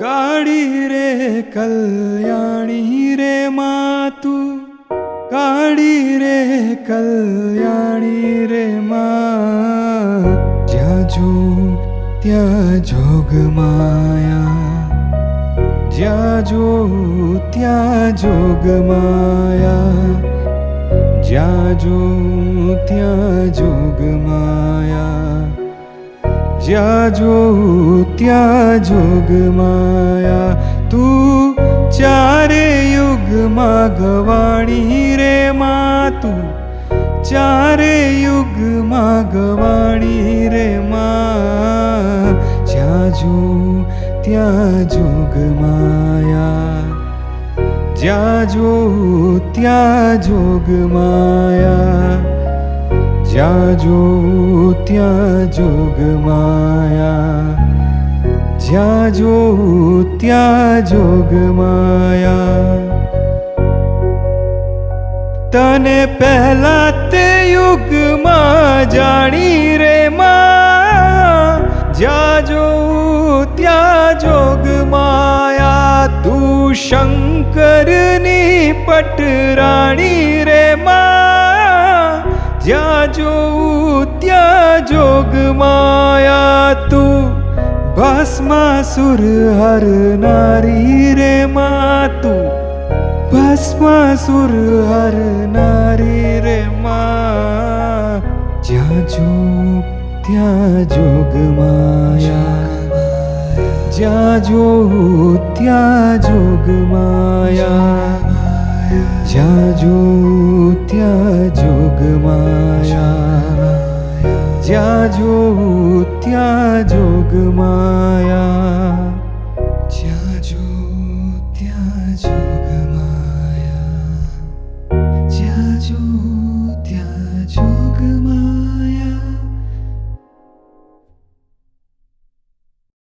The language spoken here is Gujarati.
કાળી રે કલ્યાણી રે માતું, કાળી રે કલ્યાણી રે માં. જ્યાં જો ત્યાં જોગ માયા. જ્યાં જો ત્યાં જોગ માયા. જ્યાં જો ત્યાં જોગ માયા. જ્યાં જોઉં ત્યાં જોગ માયા. તું ચારે યુગમાં ગવાણી રે મા તું ચારે યુગમાં ગવાણી રે મા. જ્યાં જોઉં ત્યાં જોગ માયા. જ્યાં જોઉં ત્યાં જોગ માયા. જ્યાં જો ત્યાં જોગ માયા. જ્યાં જો ત્યાં જોગ માયા. તને પહેલા તે યુગમાં જાણી રે માં. જ્યાં જો ત્યાં જોગ માયા. તું શંકરની પટરાણી રે માં. જ્યાં જોઉં ત્યાં જોગ માયા તું. ભસ્માસુર હર નારી રે માં તું ભસ્માસુર હર નારી રે મા. જ્યાં જો ત્યાં જોગ માયા. જ્યાં જો ત્યાં જોગ માયા. માયા જ્યાં જો ત્યાં જોગ માયા જ્યાં જો ત્યાં જોગ માયા જ્યાં જો ત્યાં જોગ માયા